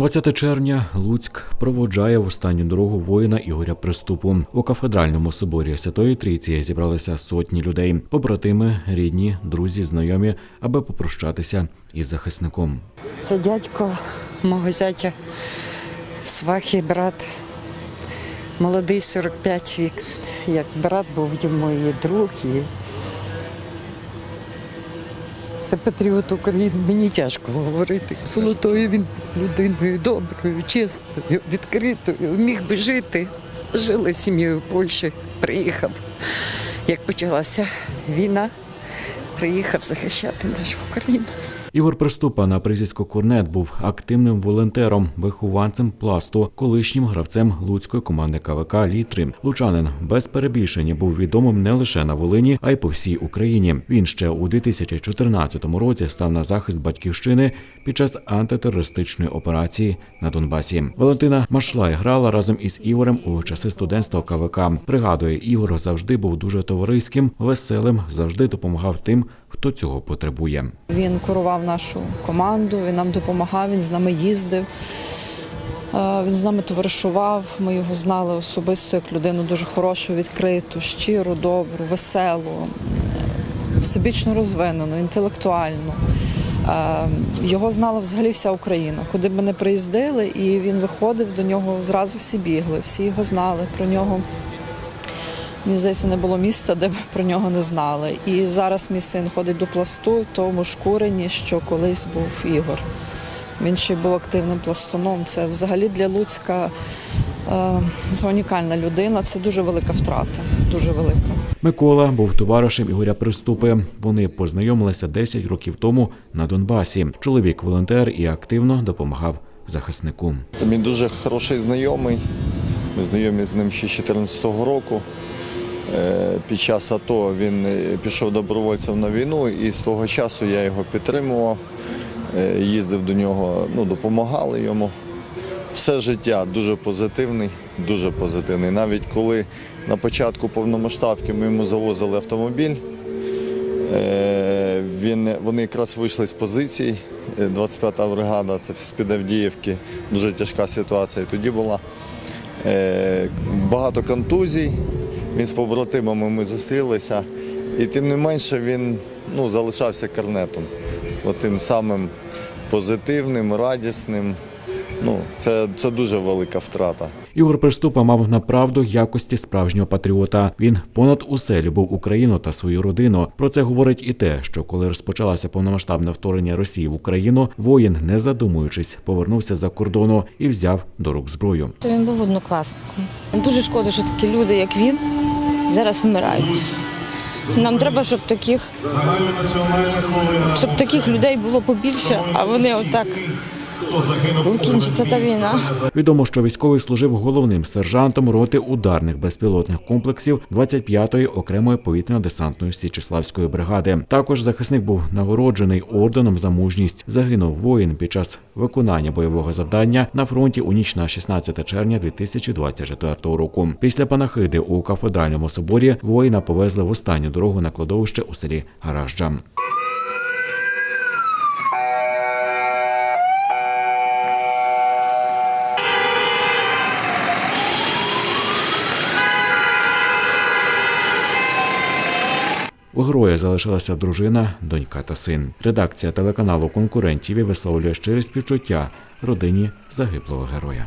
20 червня Луцьк проводжає в останню дорогу воїна Ігоря Приступу. У кафедральному соборі Святої Трійці зібралися сотні людей, побратими, рідні, друзі, знайомі, аби попрощатися із захисником. Це дядько мого зятя, свахи, брат. Молодий 45 вік. Як брат був йому і друг. І... Це патріот України. Мені тяжко говорити. Золотою він людиною доброю, чесною, відкритою. Міг би жити. Жили з сім'єю в Польщі, приїхав. Як почалася війна, приїхав захищати нашу країну. Ігор Приступа на прізвисько Корнет був активним волонтером, вихованцем пласту, колишнім гравцем луцької команди КВК Літри. Лучанин без перебільшення був відомим не лише на Волині, а й по всій Україні. Він ще у 2014 році став на захист батьківщини під час антитерористичної операції на Донбасі. Валентина Машлай грала разом із Ігорем у часи студентства КВК. Пригадує, Ігор завжди був дуже товариським, веселим, завжди допомагав тим, хто цього потребує. Він керував нашу команду, він нам допомагав, він з нами їздив. Е, Він з нами товаришував. Ми його знали особисто як людину дуже хорошу, відкриту, щиру, добру, веселу, всебічно розвинену, інтелектуальну. Е, Його знала взагалі вся Україна. Куди б ми не приїздили, і він виходив до нього, зразу всі бігли, всі його знали про нього. Мені здається, не було міста, де б про нього не знали. І зараз мій син ходить до пласту, в тому ж курені, що колись був Ігор. Він ще й був активним пластуном. Це взагалі для Луцька е, це унікальна людина. Це дуже велика втрата. Дуже велика. Микола був товаришем Ігоря Приступи. Вони познайомилися 10 років тому на Донбасі. Чоловік волонтер і активно допомагав захиснику. Це мій дуже хороший знайомий. Ми знайомі з ним ще з 2014 року. Е, Під час АТО він е, пішов добровольцем на війну, і з того часу я його підтримував, е, їздив до нього, ну, допомагали йому. Все життя дуже позитивний, дуже позитивний. Навіть коли на початку повномасштабки ми йому завозили автомобіль, Він, вони якраз вийшли з позицій. е, 25-та бригада, це з-під Авдіївки. Дуже тяжка ситуація тоді була. Багато контузій. Він з побратимами ми зустрілися. І тим не менше він ну, залишався карнетом. Тим самим позитивним, радісним. Ну, це, це дуже велика втрата. Ігор Приступа мав направду якості справжнього патріота. Він понад усе любив Україну та свою родину. Про це говорить і те, що коли розпочалося повномасштабне вторгнення Росії в Україну, воїн, не задумуючись, повернувся за кордону і взяв до рук зброю. То він був однокласником. Дуже шкода, що такі люди, як він, зараз вмирають. Нам треба, щоб таких, щоб таких людей було побільше, а вони отак закінчиться та війна. Відомо, що військовий служив головним сержантом роти ударних безпілотних комплексів 25-ї окремої повітряно-десантної Січеславської бригади. Також захисник був нагороджений орденом за мужність. Загинув воїн під час виконання бойового завдання на фронті у ніч на 16 червня 2024 року. Після панахиди у кафедральному соборі воїна повезли в останню дорогу на кладовище у селі Гаражджа. У героя залишилася дружина, донька та син. Редакція телеканалу конкурентів висловлює щире співчуття родині загиблого героя.